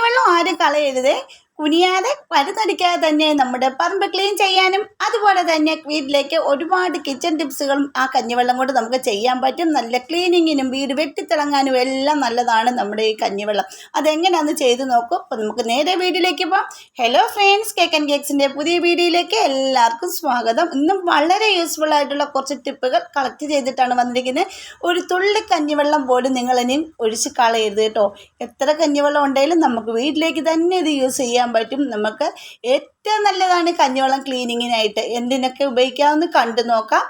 കഞ്ഞിവെള്ളം ആരും കളയരുതേ? കുനിയാതെ പരുതടിക്കാതെ തന്നെ നമ്മുടെ പറമ്പ് ക്ലീൻ ചെയ്യാനും അതുപോലെ തന്നെ വീട്ടിലേക്ക് ഒരുപാട് കിച്ചൺ ടിപ്സുകളും ആ കഞ്ഞിവെള്ളം കൊണ്ട് നമുക്ക് ചെയ്യാൻ പറ്റും. നല്ല ക്ലീനിങ്ങിനും വീട് വെട്ടിത്തിളങ്ങാനും എല്ലാം നല്ലതാണ് നമ്മുടെ ഈ കഞ്ഞിവെള്ളം. അതെങ്ങനെയാണെന്ന് ചെയ്ത് നോക്കൂ. അപ്പോൾ നമുക്ക് നേരെ വീഡിയോയിലേക്ക് പോകാം ഹലോ ഫ്രണ്ട്സ് കേക്ക് ആൻഡ് കേക്സിന്റെ പുതിയ വീഡിയോയിലേക്ക് എല്ലാവർക്കും സ്വാഗതം. ഇന്നും വളരെ യൂസ്ഫുൾ ആയിട്ടുള്ള കുറച്ച് ടിപ്പുകൾ കളക്ട് ചെയ്തിട്ടാണ് വന്നിരിക്കുന്നത്. ഒരു തുള്ളി കഞ്ഞിവെള്ളം പോലും നിങ്ങൾ ഇനിയും ഒഴിച്ച് കളയരുത് കേട്ടോ. എത്ര കഞ്ഞിവെള്ളം ഉണ്ടെങ്കിലും നമുക്ക് വീട്ടിലേക്ക് തന്നെ ഇത് യൂസ് ചെയ്യാൻ പറ്റും. നമുക്ക് ഏറ്റവും നല്ലതാണ് കഞ്ഞിവെള്ളം ക്ലീനിങ്ങിനായിട്ട്. എന്തിനൊക്കെ ഉപയോഗിക്കാമെന്ന് കണ്ടു നോക്കാം.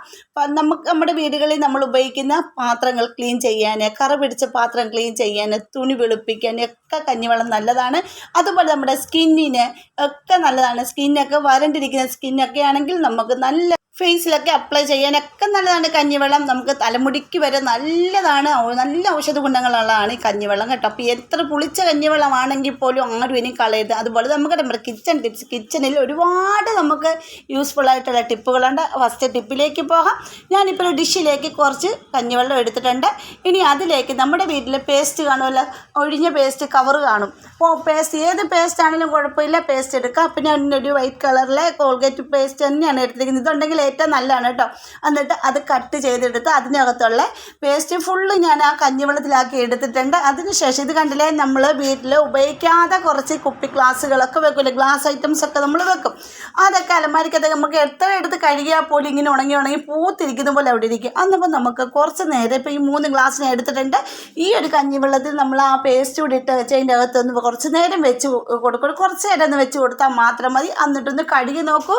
നമുക്ക് നമ്മുടെ വീടുകളിൽ നമ്മൾ ഉപയോഗിക്കുന്ന പാത്രങ്ങൾ ക്ലീൻ ചെയ്യാൻ കറ പിടിച്ച പാത്രം ക്ലീൻ ചെയ്യാൻ തുണി വെളുപ്പിക്കാൻ ഒക്കെ കഞ്ഞിവെള്ളം നല്ലതാണ്. അതുപോലെ നമ്മുടെ സ്കിന്നിന് ഒക്കെ നല്ലതാണ്. സ്കിന്നൊക്കെ വരണ്ടിരിക്കുന്ന സ്കിന്നൊക്കെ ആണെങ്കിൽ നമുക്ക് നല്ല ഫേസിലൊക്കെ അപ്ലൈ ചെയ്യാനൊക്കെ നല്ലതാണ് കഞ്ഞിവെള്ളം. നമുക്ക് തലമുടിക്ക് വരെ നല്ലതാണ്. നല്ല ഔഷധ ഗുണങ്ങളുള്ളതാണ് ഈ കഞ്ഞിവെള്ളം കേട്ടോ. അപ്പോൾ എത്ര പുളിച്ച കഞ്ഞിവെള്ളമാണെങ്കിൽ പോലും ആരും ഇനി കളയരുത്. അതുപോലെ നമുക്ക് നമ്മുടെ കിച്ചൺ ടിപ്സ് കിച്ചണിൽ ഒരുപാട് നമുക്ക് യൂസ്ഫുൾ ആയിട്ടുള്ള ടിപ്പുകളുണ്ട്. ഫസ്റ്റ് ടിപ്പിലേക്ക് പോകാം. ഞാനിപ്പോൾ ഒരു ഡിഷിലേക്ക് കുറച്ച് കഞ്ഞിവെള്ളം എടുത്തിട്ടുണ്ട്. ഇനി അതിലേക്ക് നമ്മുടെ വീട്ടിൽ പേസ്റ്റ് കാണുമല്ലോ? ഒഴിഞ്ഞ പേസ്റ്റ് കവർ കാണും. അപ്പോൾ പേസ്റ്റ് ഏത് പേസ്റ്റ് ആണെങ്കിലും കുഴപ്പമില്ല. പേസ്റ്റ് എടുക്കുക അപ്പം ഞാൻ ഒരു വൈറ്റ് കളറിലെ കോൾഗേറ്റ് പേസ്റ്റ് തന്നെയാണ് എടുത്തിരിക്കുന്നത്. ഇതുണ്ടെങ്കിൽ ഏറ്റവും നല്ലതാണ് കേട്ടോ. എന്നിട്ട് അത് കട്ട് ചെയ്തെടുത്ത് അതിനകത്തുള്ള പേസ്റ്റ് ഫുള്ള് ഞാൻ ആ കഞ്ഞിവെള്ളത്തിലാക്കി എടുത്തിട്ടുണ്ട്. അതിനുശേഷം ഇത് കണ്ടില്ലേ? നമ്മൾ വീട്ടിൽ ഉപയോഗിക്കാതെ കുറച്ച് കുപ്പി ഗ്ലാസ്സുകളൊക്കെ വെക്കില്ല ഗ്ലാസ് ഐറ്റംസ് ഒക്കെ നമ്മൾ വെക്കും. അതൊക്കെ അലമാരിക്കകത്ത് നമുക്ക് എത്ര എടുത്ത് കഴുകിയാൽ പോലും ഇങ്ങനെ ഉണങ്ങി ഉണങ്ങി പൂത്തിരിക്കുന്ന പോലെ അവിടെ ഇരിക്കും. അന്നപ്പോൾ നമുക്ക് കുറച്ച് നേരം ഇപ്പോൾ ഈ മൂന്ന് ഗ്ലാസ്സിനെ എടുത്തിട്ടുണ്ട്. ഈ ഒരു കഞ്ഞിവെള്ളത്തിൽ നമ്മൾ ആ പേസ്റ്റ് കൂടി ഇട്ട് വെച്ചതിന്റെ അകത്തൊന്ന് കുറച്ച് നേരം വെച്ച് കൊടുക്കണം കുറച്ച് നേരം ഒന്ന് വെച്ച് കൊടുത്താൽ മാത്രം മതി. എന്നിട്ടൊന്ന് കഴുകി നോക്കൂ.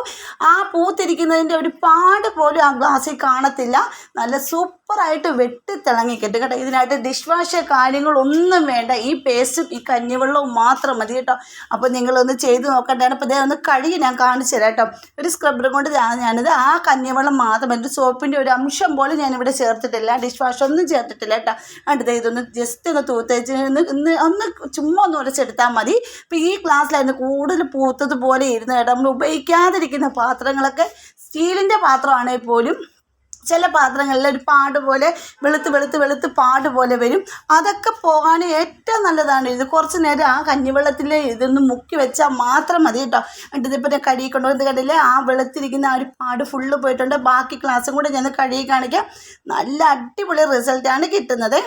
ആ പൂത്തിരിക്കുന്നതിന്റെ ഒരു പാട് പോലും ആ ഗ്ലാസ്സിൽ കാണത്തില്ല. നല്ല സൂപ്പറായിട്ട് വെട്ടി തിളങ്ങി കിട്ടും. കേട്ടോ ഇതിനായിട്ട് ഡിഷ് വാഷ് കാര്യങ്ങളൊന്നും വേണ്ട. ഈ പേസ്റ്റും ഈ കഞ്ഞിവെള്ളവും മാത്രം മതി കേട്ടോ. അപ്പോൾ നിങ്ങളൊന്ന് ചെയ്ത് നോക്കേണ്ടതാണ്. അപ്പോൾ ഇതേ ഒന്ന് കഴുകി ഞാൻ കാണിച്ചു തരാം കേട്ടോ. ഒരു സ്ക്രബ്ബറും കൊണ്ട് ഞാനിത് ആ കഞ്ഞിവെള്ളം മാത്രം എന്റെ സോപ്പിന്റെ ഒരു അംശം പോലും ഞാനിവിടെ ചേർത്തിട്ടില്ല. ഡിഷ് വാഷ് ഒന്നും ചേർത്തിട്ടില്ല കേട്ടോ. അടുത്ത ഇതൊന്ന് ജസ്റ്റ് ഒന്ന് തൂത്തേച്ച് ഒന്ന് ഒന്ന് ചുമ്മാ ഒന്ന് ഉരച്ചെടുത്താൽ മതി. ഇപ്പം ഈ ഗ്ലാസ്സിലായിരുന്നു കൂടുതൽ പൂത്തതുപോലെ ഇരുന്ന് കേട്ടോ. നമ്മൾ ഉപയോഗിക്കാതിരിക്കുന്ന പാത്രങ്ങളൊക്കെ സ്റ്റീലിന്റെ പാത്രമാണെങ്കിൽ പോലും ചില പാത്രങ്ങളിൽ ഒരു പാട് പോലെ വെളുത്ത് വെളുത്ത് വെളുത്ത് പാട് പോലെ വരും. അതൊക്കെ പോകാൻ ഏറ്റവും നല്ലതാണ്. ഇത് കുറച്ച് നേരം ആ കഞ്ഞിവെള്ളത്തിൽ ഇതൊന്ന് മുക്കി വെച്ചാൽ മാത്രം മതി കേട്ടോ. ഇതിപ്പോൾ ഞാൻ കഴുകി കൊണ്ടുവന്ന് കണ്ടില്ലേ? ആ വെളുത്തിരിക്കുന്ന ആ ഒരു പാട് ഫുള്ള് പോയിട്ടുണ്ട്. ബാക്കി ക്ലാസ്സും കൂടെ ഞാൻ കഴുകി കാണിക്കാം. നല്ല അടിപൊളി റിസൾട്ടാണ് കിട്ടുന്നത്.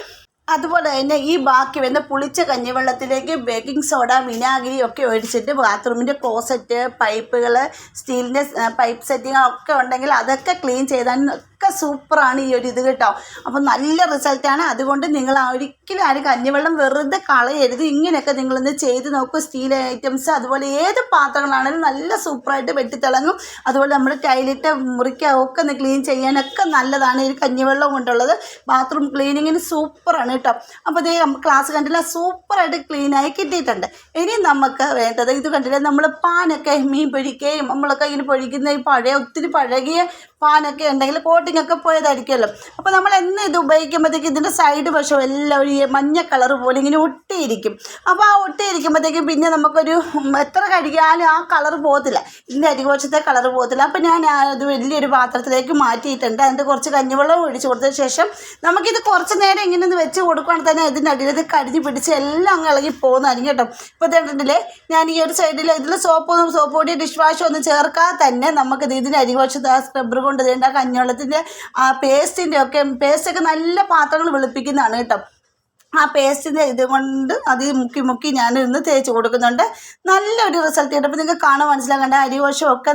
അതുപോലെ തന്നെ ഈ ബാക്കി വരുന്ന പുളിച്ച കഞ്ഞിവെള്ളത്തിലേക്ക് ബേക്കിംഗ് സോഡ വിനാഗിരി ഒക്കെ ഒഴിച്ചിട്ട് ബാത്റൂമിന്റെ ക്ലോസറ്റ് പൈപ്പുകൾ സ്റ്റീലിന്റെ പൈപ്പ് സെറ്റിങ്ങൊക്കെ ഉണ്ടെങ്കിൽ അതൊക്കെ ക്ലീൻ ചെയ്താൽ ഒക്കെ സൂപ്പറാണ് ഈ ഒരു ഇത് കേട്ടോ. അപ്പോൾ നല്ല റിസൾട്ടാണ് അതുകൊണ്ട് നിങ്ങൾ ഒരിക്കലും ആരും കഞ്ഞിവെള്ളം വെറുതെ കളയരുത്. ഇങ്ങനെയൊക്കെ നിങ്ങളൊന്ന് ചെയ്ത് നോക്കൂ. സ്റ്റീൽ ഐറ്റംസ് അതുപോലെ ഏത് പാത്രങ്ങളാണെങ്കിലും നല്ല സൂപ്പറായിട്ട് വെട്ടിത്തിളങ്ങും. അതുപോലെ നമ്മൾ ടൈലിട്ട് മുറിക്കുക ഒക്കെ ഒന്ന് ക്ലീൻ ചെയ്യാനൊക്കെ നല്ലതാണ് ഈ കഞ്ഞിവെള്ളം കൊണ്ടുള്ളത്. ബാത്റൂം ക്ലീനിങ്ങിന് സൂപ്പറാണ് കേട്ടോ. അപ്പോൾ ഇതേ ക്ലാസ് കണ്ടില്ല സൂപ്പറായിട്ട് ക്ലീനായി കിട്ടിയിട്ടുണ്ട്. ഇനി നമുക്ക് വേണ്ടത് ഇത് കണ്ടില്ല നമ്മൾ പാനൊക്കെ മീൻ പൊഴിക്കുകയും നമ്മളൊക്കെ ഇങ്ങനെ പൊഴിക്കുന്ന ഈ പഴയ ഒത്തിരി പഴകിയ പാനൊക്കെ ഉണ്ടെങ്കിൽ കോട്ടിംഗ് ഒക്കെ പോയതായിരിക്കുമല്ലോ. അപ്പോൾ നമ്മൾ എന്ന് ഇത് ഉപയോഗിക്കുമ്പോഴത്തേക്ക് ഇതിന്റെ സൈഡ് വശം എല്ലാം ഒരു മഞ്ഞ കളർ പോലെ ഇങ്ങനെ ഒട്ടിയിരിക്കും. അപ്പോൾ ആ ഒട്ടിയിരിക്കുമ്പോഴത്തേക്കും പിന്നെ നമുക്കൊരു എത്ര കഴുകിയാലും ആ കളർ പോകത്തില്ല. ഇതിന്റെ അരികോശത്തെ കളർ പോകത്തില്ല. അപ്പോൾ ഞാൻ അത് വലിയൊരു പാത്രത്തിലേക്ക് മാറ്റിയിട്ടുണ്ട്. അതിന്റെ കുറച്ച് കഞ്ഞിവെള്ളം ഒഴിച്ച് കൊടുത്ത ശേഷം നമുക്കിത് കുറച്ച് നേരം ഇങ്ങനെ ഒന്ന് വെച്ച് കൊടുക്കുകയാണെങ്കിൽ തന്നെ ഇതിന്റെ അടിയിൽ ഇത് കരിഞ്ഞ് പിടിച്ച് എല്ലാം അങ്ങ് ഇളകി പോകുന്നതായിരിക്കും കേട്ടോ. ഇപ്പോൾ തന്നിട്ടുണ്ടെങ്കിൽ ഞാൻ ഈ ഒരു സൈഡിൽ ഇതിൽ സോപ്പൊന്നും സോപ്പ് പൊടി ഡിഷ് വാഷ് ഒന്നും ചേർക്കാതെ തന്നെ നമുക്കിത് ഇതിന്റെ അരികോശത്തെ ആ സ്ക്രബ്ബർ കൊണ്ട് ഇതിന്റെ ആ കഞ്ഞിവെള്ളത്തിന്റെ ആ പേസ്റ്റിന്റെ ഒക്കെ പേസ്റ്റൊക്കെ നല്ല പാത്രങ്ങൾ വെളുപ്പിക്കുന്നതാണ് കേട്ടോ. ആ പേസ്റ്റിന്റെ ഇത് കൊണ്ട് അത് മുക്കി മുക്കി ഞാൻ ഇന്ന് തേച്ച് കൊടുക്കുന്നുണ്ട്. നല്ലൊരു റിസൾട്ട് കിട്ടുമ്പോൾ നിങ്ങൾക്ക് കാണാൻ മനസ്സിലാക്കേണ്ട അരിവശം ഒക്കെ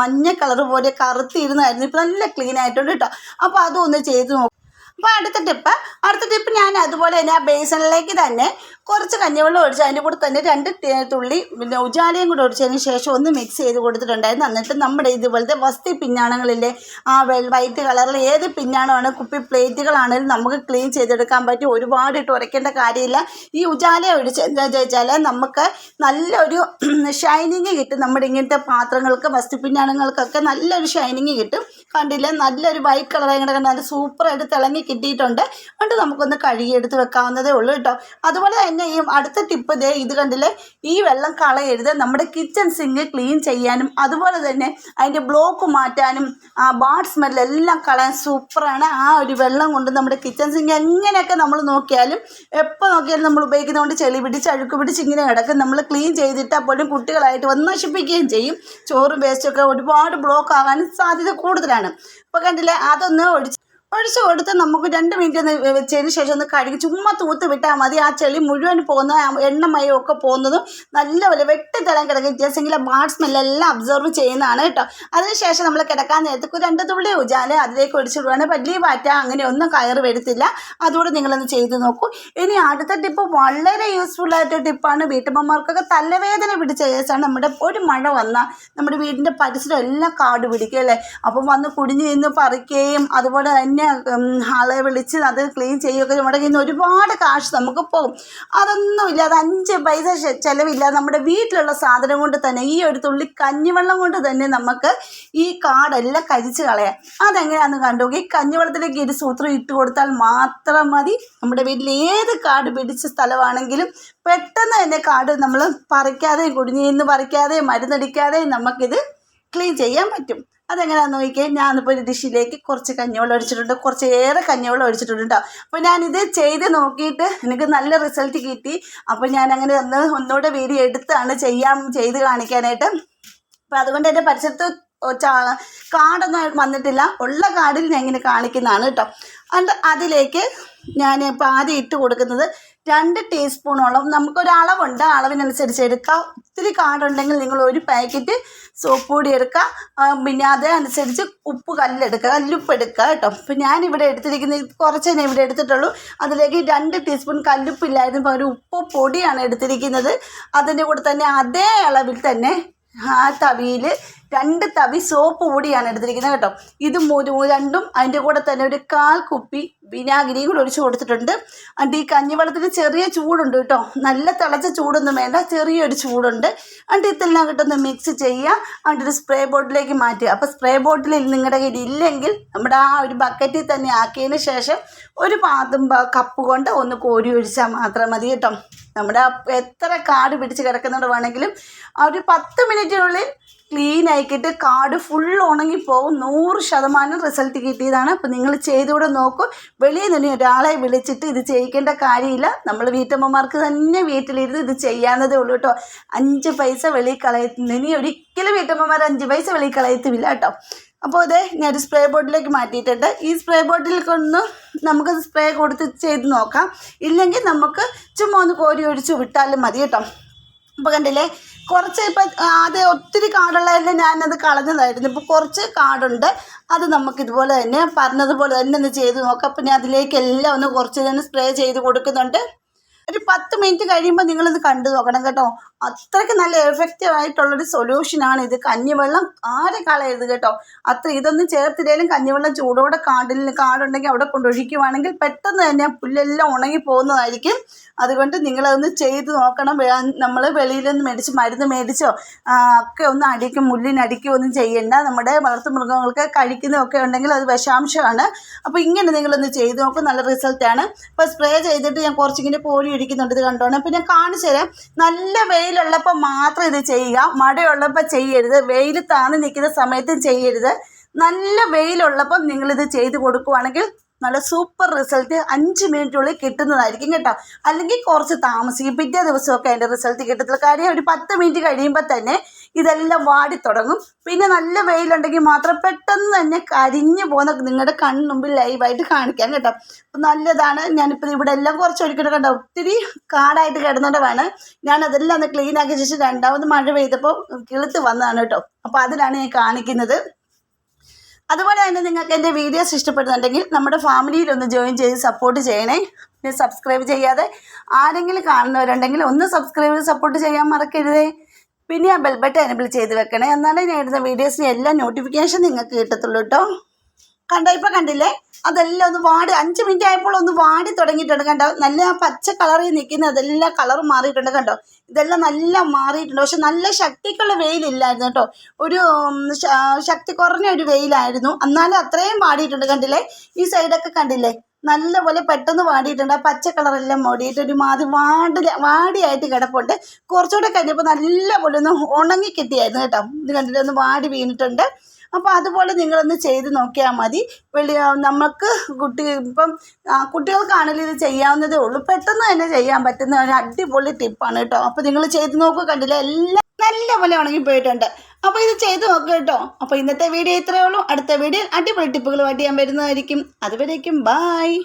മഞ്ഞ കളർ പോലെ കറുത്തിരുന്നായിരുന്നു. ഇപ്പോൾ നല്ല ക്ലീൻ ആയിട്ടുണ്ട് കേട്ടോ. അപ്പോൾ അതും ഒന്ന് ചെയ്ത് നോക്കും. അപ്പോൾ അടുത്ത ടിപ്പ് അടുത്ത ടിപ്പ് ഞാൻ അതുപോലെ തന്നെ ആ ബേസണിലേക്ക് തന്നെ കുറച്ച് കഞ്ഞിവെള്ളം ഒഴിച്ച് അതിന്റെ കൂടെ തന്നെ രണ്ട് തുള്ളി പിന്നെ ഉജാലയും കൂടെ ഒഴിച്ചതിന് ശേഷം ഒന്ന് മിക്സ് ചെയ്ത് കൊടുത്തിട്ടുണ്ടായിരുന്നു. എന്നിട്ട് നമ്മുടെ ഇതുപോലത്തെ വസ്തി പിന്നാണങ്ങളില്ലേ ആ വൈറ്റ് കളറിൽ ഏത് പിന്നാണമാണ് കുപ്പി പ്ലേറ്റുകളാണെങ്കിലും നമുക്ക് ക്ലീൻ ചെയ്തെടുക്കാൻ പറ്റും. ഒരുപാട് ഇട്ട് ഉരയ്ക്കേണ്ട കാര്യമില്ല. ഈ ഉജാല ഒഴിച്ച് എന്താണെന്ന് വെച്ചാൽ നമുക്ക് നല്ലൊരു ഷൈനിങ് കിട്ടും. നമ്മുടെ ഇങ്ങനത്തെ പാത്രങ്ങൾക്ക് വസ്തു പിന്നാണങ്ങൾക്കൊക്കെ നല്ലൊരു ഷൈനിങ് കിട്ടും. കണ്ടില്ല? നല്ലൊരു വൈറ്റ് കളർ ഇങ്ങനെ കണ്ടാൽ സൂപ്പറായിട്ട് തിളങ്ങി കിട്ടിയിട്ടുണ്ട്. അതുകൊണ്ട് നമുക്കൊന്ന് കഴുകിയെടുത്ത് വെക്കാവുന്നതേ ഉള്ളൂ കേട്ടോ. അതുപോലെ തന്നെ ഈ അടുത്ത ടിപ്പ് ദേ ഇത് കണ്ടില്ലേ? ഈ വെള്ളം കളയരുത്. നമ്മുടെ കിച്ചൺ സിങ്ക് ക്ലീൻ ചെയ്യാനും അതുപോലെ തന്നെ അതിന്റെ ബ്ലോക്ക് മാറ്റാനും ആ ബാഡ് സ്മെല്ലെല്ലാം കളയാൻ സൂപ്പറാണ് ആ ഒരു വെള്ളം കൊണ്ട് നമ്മുടെ കിച്ചൺ സിങ്ക് എങ്ങനെയൊക്കെ നമ്മൾ നോക്കിയാലും എപ്പോൾ നോക്കിയാലും നമ്മൾ ഉപയോഗിക്കുന്നതുകൊണ്ട് ചെളി പിടിച്ച് അഴുക്ക് പിടിച്ച് ഇങ്ങനെ കിടക്കും. നമ്മൾ ക്ലീൻ ചെയ്തിട്ടാൽ പോലും കുട്ടികളായിട്ട് വന്ന് നശിപ്പിക്കുകയും ചെയ്യും. ചോറും വേസ്റ്റൊക്കെ ഒരുപാട് ബ്ലോക്ക് ആകാനും സാധ്യത കൂടുതലാണ്. ഇപ്പോൾ കണ്ടില്ലേ അതൊന്ന് ഒഴിച്ച് ഒഴിച്ച് കൊടുത്ത് നമുക്ക് രണ്ട് മിനിറ്റ് ഒന്ന് വെച്ചതിന് ശേഷം ഒന്ന് കഴുകി ചുമ്മാ തൂത്ത് വിട്ടാൽ മതി. ആ ചെളി മുഴുവൻ പോകുന്ന എണ്ണമയം ഒക്കെ പോകുന്നതും നല്ലപോലെ വെട്ടിത്തരാൻ കിടക്കും ജസ്റ്റെങ്കിൽ ബാഡ് സ്മെല്ലെല്ലാം അബ്സർവ് ചെയ്യുന്നതാണ് കേട്ടോ. അതിനുശേഷം നമ്മൾ കിടക്കാൻ നേരത്ത് രണ്ട് തുള്ളി ഉജാല അതിലേക്ക് ഒഴിച്ചിടുവാണ് വലിയ പാറ്റ അങ്ങനെ ഒന്നും കയറ് വരുത്തില്ല. അതുകൂടെ നിങ്ങളൊന്ന് ചെയ്ത് നോക്കൂ. ഇനി അടുത്ത ടിപ്പ് വളരെ യൂസ്ഫുൾ ആയിട്ട് ടിപ്പാണ് വീട്ടമ്മമാർക്കൊക്കെ തലവേദന പിടിച്ച കേസാണ് നമ്മുടെ ഒരു മഴ വന്നാൽ നമ്മുടെ വീടിന്റെ പരിസരം എല്ലാം കാട് പിടിക്കുക അല്ലേ? അപ്പം വന്ന് കുടിഞ്ഞു നിന്ന് പറിക്കുകയും അതുപോലെ തന്നെ ഉം, ആളെ വിളിച്ച് അത് ക്ലീൻ ചെയ്യുകയൊക്കെ നമ്മുടെ കയ്യിൽ ഒരുപാട് കാശ് നമുക്ക് പോകും. അതൊന്നുമില്ല അത് അഞ്ച് പൈസ ചിലവില്ലാതെ നമ്മുടെ വീട്ടിലുള്ള സാധനം കൊണ്ട് തന്നെ ഈ ഒരു തുള്ളി കഞ്ഞിവെള്ളം കൊണ്ട് തന്നെ നമുക്ക് ഈ കാടെല്ലാം കരിച്ച് കളയാം. അതെങ്ങനെയാണെന്ന് കണ്ടു ഈ കഞ്ഞിവെള്ളത്തിലേക്ക് ഒരു സൂത്രം ഇട്ട് കൊടുത്താൽ മാത്രം മതി. നമ്മുടെ വീട്ടിൽ ഏത് കാട് പിടിച്ച സ്ഥലമാണെങ്കിലും പെട്ടെന്ന് തന്നെ കാട് നമ്മൾ പറിക്കാതെയും കുടിഞ്ഞു നിന്ന് പറിക്കാതെയും മരുന്നടിക്കാതെയും നമുക്കിത് ക്ലീൻ ചെയ്യാൻ പറ്റും. അതെങ്ങനെയാണെന്ന് നോക്കിയാൽ ഞാനിപ്പോൾ ഒരു ഡിഷിലേക്ക് കുറച്ച് കഞ്ഞിവെള്ളം ഒഴിച്ചിട്ടുണ്ട്. കുറച്ച് ഏറെ കഞ്ഞിവെള്ളം ഒഴിച്ചിട്ടുണ്ട് കേട്ടോ അപ്പോൾ ഞാനിത് ചെയ്ത് നോക്കിയിട്ട് എനിക്ക് നല്ല റിസൾട്ട് കിട്ടി. അപ്പോൾ ഞാൻ അങ്ങനെ ഒന്ന് ഒന്നുകൂടെ വീഡിയോ എടുത്താണ് ചെയ്യാം ചെയ്ത് കാണിക്കാനായിട്ട്. അപ്പോൾ അതുകൊണ്ട് എന്റെ പരിസരത്ത് കാടൊന്നും വന്നിട്ടില്ല. ഉള്ള കാടിൽ ഞാൻ ഇങ്ങനെ കാണിക്കുന്നതാണ് കേട്ടോ and അതിലേക്ക് ഞാൻ ഇപ്പോൾ ആദ്യം ഇട്ട് കൊടുക്കുന്നത് രണ്ട് ടീസ്പൂണോളം നമുക്കൊരളവുണ്ട്. അളവിനനുസരിച്ച് എടുക്കാം. ഒത്തിരി കാടുണ്ടെങ്കിൽ നിങ്ങൾ ഒരു പാക്കറ്റ് സോപ്പ് പൊടി എടുക്കുക. പിന്നെ അതനുസരിച്ച് ഉപ്പ് കല്ലെടുക്കുക. കല്ലുപ്പ് എടുക്കുക കേട്ടോ. അപ്പം ഞാനിവിടെ എടുത്തിരിക്കുന്ന കുറച്ച് തന്നെ ഇവിടെ എടുത്തിട്ടുള്ളൂ. അതിലേക്ക് രണ്ട് ടീസ്പൂൺ കല്ലുപ്പില്ലായിരുന്നു പകരം ഉപ്പ് പൊടിയാണ് എടുത്തിരിക്കുന്നത്. അതിന്റെ കൂടെ തന്നെ അതേ അളവിൽ തന്നെ ആ തവിയിൽ രണ്ട് തവി സോപ്പ് പൊടിയാണ് എടുത്തിരിക്കുന്നത് കേട്ടോ. ഇത് രണ്ടും അതിന്റെ കൂടെ തന്നെ ഒരു കാൽ കുപ്പി വിനാഗിരി കൂടെ ഒഴിച്ചു കൊടുത്തിട്ടുണ്ട്. അണ്ട് ഈ കഞ്ഞിവെള്ളത്തിന് ചെറിയ ചൂടുണ്ട് കേട്ടോ. നല്ല തിളച്ച ചൂടൊന്നും വേണ്ട ചെറിയൊരു ചൂടുണ്ട്. അണ്ട് ഇതെല്ലാം കിട്ടുന്ന മിക്സ് ചെയ്യുക. അണ്ട് ഒരു സ്പ്രേ ബോട്ടിലേക്ക് മാറ്റുക. അപ്പോൾ സ്പ്രേ ബോട്ടിൽ നിങ്ങളുടെ കയ്യിൽ ഇല്ലെങ്കിൽ നമ്മുടെ ആ ഒരു ബക്കറ്റിൽ തന്നെ ആക്കിയതിന് ശേഷം ഒരു പാതും കപ്പ് കൊണ്ട് ഒന്ന് കോരി ഒഴിച്ചാൽ മാത്രം മതി കേട്ടോ. നമ്മുടെ എത്ര കാട് പിടിച്ച് കിടക്കുന്നുണ്ട് വേണമെങ്കിലും ആ ഒരു പത്ത് മിനിറ്റിനുള്ളിൽ ക്ലീൻ ആക്കിയിട്ട് കാട് ഫുൾ ഉണങ്ങി പോകും നൂറ് ശതമാനം റിസൾട്ട് കിട്ടിയതാണ്. അപ്പോൾ നിങ്ങൾ ചെയ്തുകൂടെ നോക്കൂ. വെളിയിൽ നിന്ന് ഒരാളെ വിളിച്ചിട്ട് ഇത് ചെയ്യിക്കേണ്ട കാര്യമില്ല. നമ്മൾ വീട്ടമ്മമാർക്ക് തന്നെ വീട്ടിലിരുന്ന് ഇത് ചെയ്യാവുന്നതേ ഉള്ളൂ കേട്ടോ. അഞ്ച് പൈസ വെളിയിൽ കളയുന്നതിന് ഒരിക്കലും വീട്ടമ്മമാർ അഞ്ച് പൈസ വെളിയിൽ കളയത്തുമില്ല കേട്ടോ. അപ്പോൾ അതെ ഞാനൊരു സ്പ്രേ ബോട്ടിലേക്ക് മാറ്റിയിട്ടുണ്ട്. ഈ സ്പ്രേ ബോട്ടിൽ കൊണ്ട് നമുക്ക് സ്പ്രേ കൊടുത്ത് ചെയ്ത് നോക്കാം. ഇല്ലെങ്കിൽ നമുക്ക് ചുമ്മാ ഒന്ന് കോരി ഒഴിച്ച് വിട്ടാലും മതി കേട്ടോ. അപ്പോൾ കണ്ടില്ലേ? കുറച്ച് ഇപ്പം അത് ഒത്തിരി കാടുള്ളതെല്ലാം ഞാനത് കളഞ്ഞതായിരുന്നു. ഇപ്പോൾ കുറച്ച് കാടുണ്ട്. അത് നമുക്ക് ഇതുപോലെ തന്നെ പറഞ്ഞതുപോലെ തന്നെ ഒന്ന് ചെയ്ത് നോക്കാം. അപ്പം ഞാൻ അതിലേക്ക് എല്ലാം ഒന്ന് കുറച്ച് തന്നെ സ്പ്രേ ചെയ്ത് കൊടുക്കുന്നുണ്ട്. ഒരു പത്ത് മിനിറ്റ് കഴിയുമ്പോൾ നിങ്ങളിത് കണ്ടു നോക്കണം കേട്ടോ. അത്രയ്ക്ക് നല്ല എഫക്റ്റീവ് ആയിട്ടുള്ളൊരു സൊല്യൂഷനാണ് ഇത്. കഞ്ഞിവെള്ളം ആരെ കളയരുത് കേട്ടോ? അത്ര ഇതൊന്നും ചേർത്തില്ലേലും കഞ്ഞിവെള്ളം ചൂടോടെ കാടിൽ കാടുണ്ടെങ്കിൽ അവിടെ കൊണ്ടൊഴിക്കുവാണെങ്കിൽ പെട്ടെന്ന് തന്നെ പുല്ലെല്ലാം ഉണങ്ങി പോകുന്നതായിരിക്കും. അതുകൊണ്ട് നിങ്ങളതൊന്ന് ചെയ്ത് നോക്കണം. നമ്മൾ വെളിയിൽ നിന്ന് മേടിച്ച് മരുന്ന് മേടിച്ചോ? ഒക്കെ ഒന്ന് അടിക്കും മുല്ലിനടിക്കുകയോ ഒന്നും ചെയ്യണ്ട. നമ്മുടെ വളർത്തുമൃഗങ്ങൾക്ക് കഴിക്കുന്നതൊക്കെ ഉണ്ടെങ്കിൽ അത് വിഷാംശമാണ്. അപ്പോൾ ഇങ്ങനെ നിങ്ങളൊന്ന് ചെയ്ത് നോക്കും. നല്ല റിസൾട്ടാണ് അപ്പോൾ സ്പ്രേ ചെയ്തിട്ട് ഞാൻ കുറച്ചിങ്ങനെ പോലി ഇടിക്കുന്നുണ്ട് ഇത് കണ്ടോണം. അപ്പോൾ ഞാൻ കാണിച്ചു തരാം. നല്ല വെയിലുള്ളപ്പോൾ മാത്രം ഇത് ചെയ്യുക. മഴയുള്ളപ്പോൾ ചെയ്യരുത്. വെയിൽ താന്ന് നിൽക്കുന്ന സമയത്തും ചെയ്യരുത്. നല്ല വെയിലുള്ളപ്പം നിങ്ങളിത് ചെയ്ത് കൊടുക്കുവാണെങ്കിൽ നല്ല സൂപ്പർ റിസൾട്ട് അഞ്ച് മിനിറ്റുള്ളിൽ കിട്ടുന്നതായിരിക്കും കേട്ടോ. അല്ലെങ്കിൽ കുറച്ച് താമസിക്കും. പിറ്റേ ദിവസമൊക്കെ അതിന്റെ റിസൾട്ട് കിട്ടത്തില്ല കാര്യം ഒരു പത്ത് മിനിറ്റ് കഴിയുമ്പോൾ തന്നെ ഇതെല്ലാം വാടി തുടങ്ങും. പിന്നെ നല്ല വെയിലുണ്ടെങ്കിൽ മാത്രം പെട്ടെന്ന് തന്നെ കരിഞ്ഞു പോകുന്ന നിങ്ങളുടെ കൺമുമ്പിൽ ലൈവായിട്ട് കാണിക്കാൻ കേട്ടോ. അപ്പം നല്ലതാണ്. ഞാനിപ്പോൾ ഇവിടെ എല്ലാം കുറച്ച് ഒഴിക്കണം കണ്ടോ? ഒത്തിരി കാടായിട്ട് കിടന്നിടവാണ് ഞാൻ അതെല്ലാം ഒന്ന് ക്ലീൻ ആക്കി ശേഷം രണ്ടാമത് മഴ പെയ്തപ്പോൾ കിളുത്ത് വന്നതാണ് കേട്ടോ. അപ്പോൾ അതിലാണ് ഞാൻ കാണിക്കുന്നത്. അതുപോലെ തന്നെ നിങ്ങൾക്ക് എന്റെ വീഡിയോസ് ഇഷ്ടപ്പെടുന്നുണ്ടെങ്കിൽ നമ്മുടെ ഫാമിലിയിൽ ഒന്ന് ജോയിൻ ചെയ്ത് സപ്പോർട്ട് ചെയ്യണേ. പിന്നെ സബ്സ്ക്രൈബ് ചെയ്യാതെ ആരെങ്കിലും കാണുന്നവരുണ്ടെങ്കിൽ ഒന്ന് സബ്സ്ക്രൈബ് സപ്പോർട്ട് ചെയ്യാൻ മറക്കരുതേ. പിന്നെ ആ ബെൽബട്ടൺ എനബിൾ ചെയ്ത് വെക്കണേ. എന്നാലേ ഞാൻ ഇടുന്ന വീഡിയോസിന് എല്ലാ നോട്ടിഫിക്കേഷൻ നിങ്ങൾക്ക് കിട്ടത്തുള്ളൂ കേട്ടോ കണ്ടോ ഇപ്പം കണ്ടില്ലേ? അതെല്ലാം ഒന്ന് വാടി അഞ്ച് മിനിറ്റ് ആയപ്പോൾ ഒന്ന് വാടി തുടങ്ങിയിട്ടുണ്ട് കണ്ടോ? നല്ല പച്ച കളറിൽ നിൽക്കുന്ന അതെല്ലാം കളർ മാറിയിട്ടുണ്ട് കണ്ടോ? ഇതെല്ലാം നല്ല മാറിയിട്ടുണ്ട്. പക്ഷെ നല്ല ശക്തിക്കുള്ള വെയിലില്ലായിരുന്നു കേട്ടോ ഒരു ശക്തി കുറഞ്ഞ ഒരു വെയിലായിരുന്നു. എന്നാലും അത്രയും വാടിയിട്ടുണ്ട് കണ്ടില്ലേ? ഈ സൈഡൊക്കെ കണ്ടില്ലേ? നല്ലപോലെ പെട്ടെന്ന് വാടിയിട്ടുണ്ട്. ആ പച്ച കളറെല്ലാം മൂടിയിട്ട് ഒരു മാതിരി വാടി വാടിയായിട്ട് കിടപ്പുണ്ട്. കുറച്ചുകൂടെ കഴിഞ്ഞപ്പോൾ നല്ലപോലെ ഒന്ന് ഉണങ്ങി കിട്ടിയായിരുന്നു കേട്ടോ. ഇത് കണ്ടിട്ട് ഒന്ന് വാടി വീണിട്ടുണ്ട്. അപ്പോൾ അതുപോലെ നിങ്ങളൊന്ന് ചെയ്ത് നോക്കിയാൽ മതി. വെളി നമുക്ക് കുട്ടി ഇപ്പം കുട്ടികൾക്കാണെങ്കിലും ഇത് ചെയ്യാവുന്നതേ ഉള്ളൂ. പെട്ടെന്ന് തന്നെ ചെയ്യാൻ പറ്റുന്ന ഒരു അടിപൊളി ടിപ്പാണ് കേട്ടോ. അപ്പോൾ നിങ്ങൾ ചെയ്ത് നോക്കുക കണ്ടില്ല എല്ലാം നല്ലപോലെ ഉണങ്ങിപ്പോയിട്ടുണ്ട് അപ്പോൾ ഇത് ചെയ്ത് നോക്കുക കേട്ടോ. അപ്പോൾ ഇന്നത്തെ വീഡിയോ ഇത്രയേ ഉള്ളൂ. അടുത്ത വീഡിയോ അടിപൊളി ടിപ്പുകളുമായിട്ട് ഞാൻ വരുന്നതായിരിക്കും. അതുവരേക്കും ബായ്